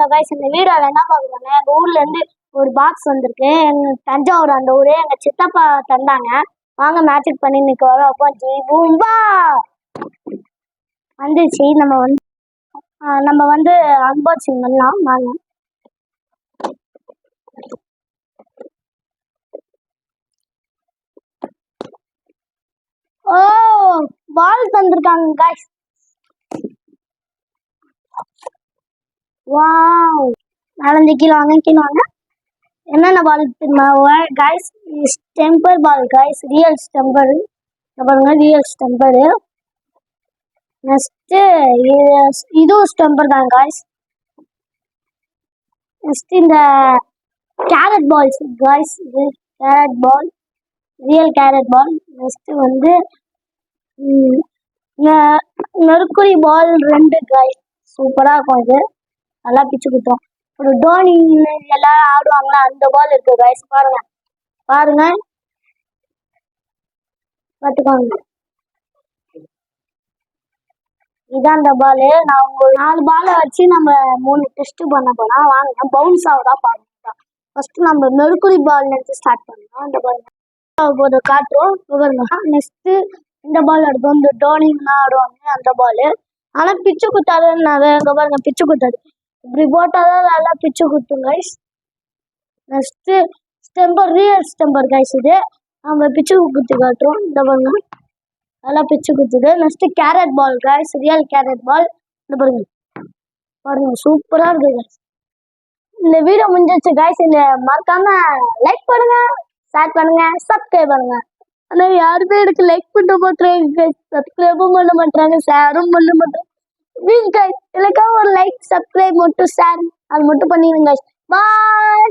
Hello guys இந்த வீடியோவில் என்ன பார்க்குறோன்னா எங்கள் ஊர்லேருந்து ஒரு பாக்ஸ் வந்திருக்கு. எங்கள் தஞ்சாவூர் அந்த ஊர் எங்கள் சித்தப்பா தந்தாங்க. வாங்க மேட்ச் பண்ணி இன்னைக்கு வரோம் அப்போ ஜீபூம்பா வந்துச்சு நம்ம வந்து நம்ம வந்து அன்பாக்சிங் பண்ணலாம். வாங்க. ஓ பால் தந்திருக்காங்க கைஸ் வாவ். நாலஞ்சு கிலோ வாங்க கிலோ வாங்க என்னென்ன பால் தெரியுமா? Guys stamper ball guys real stamper பாருங்க ரியல் ஸ்டெம்பரு நெக்ஸ்ட்டு இதுவும் ஸ்டெம்பர் தான் காய்ஸ் நெக்ஸ்ட் இந்த கேரட் பால்ஸ் காய்ஸ் இது carrot ball real carrot ball next வந்து ம், நெருக்குறி பால் ரெண்டு காய்ஸ் சூப்பராக இருக்கும் இது நல்லா பிச்சு கொடுத்தோம். ஒரு டோனி எல்லாரும் ஆடுவாங்களா? அந்த பால் இருக்கு. கைஸ் பாருங்க. பாருங்க. பார்த்துக்கோங்க. இதான் அந்த பால் நான் உங்க நாலு பாலை வச்சு நம்ம மூணு டெஸ்ட் பண்ண போனா வாங்க பவுன்ஸ் ஆகுதா பாருங்க. ஃபர்ஸ்ட் நம்ம மெருக்குரி பால் எடுத்து ஸ்டார்ட் பண்ணலாம். அந்த பால் ஒரு காட்டுறோம். பாருங்க. நெக்ஸ்ட் இந்த பால் எடுப்போம் இந்த டோனிங்லாம் ஆடுவாங்க. அந்த பால் ஆனா பிச்சு குத்தாதுன்னு நிறைய பாருங்க பிச்சு குத்தாது இப்படி போட்டாதான் நல்லா பிச்சு குத்தும் guys next stamper real stamper guys இது. நம்ம பிச்சு குத்து காட்டுறோம். இந்த பாருங்க. நல்லா பிச்சு குத்துது. Next carrot ball guys real carrot ball இந்த பாருங்க. பாருங்க சூப்பரா இருக்கு கைஸ் இந்த வீடியோ முடிஞ்சிச்சு கைஸ் இந்த மறக்காம லைக் பண்ணுங்க ஷேர் பண்ணுங்க சப்ஸ்கிரைப் பண்ணுங்க. ஆனா யாருமே எனக்கு லைக் பண்ண மாட்டாங்க சப்ஸ்கிரைபும் பண்ண மாட்டேறாங்க ஷேரும் பண்ண மாட்டாங்க ப்ளீஸ் கைஸ் எனக்காக ஒரு லைக் சப்ஸ்கிரைப் மட்டும் ஷேர் அது மட்டும் பண்ணிடுங்க பாய்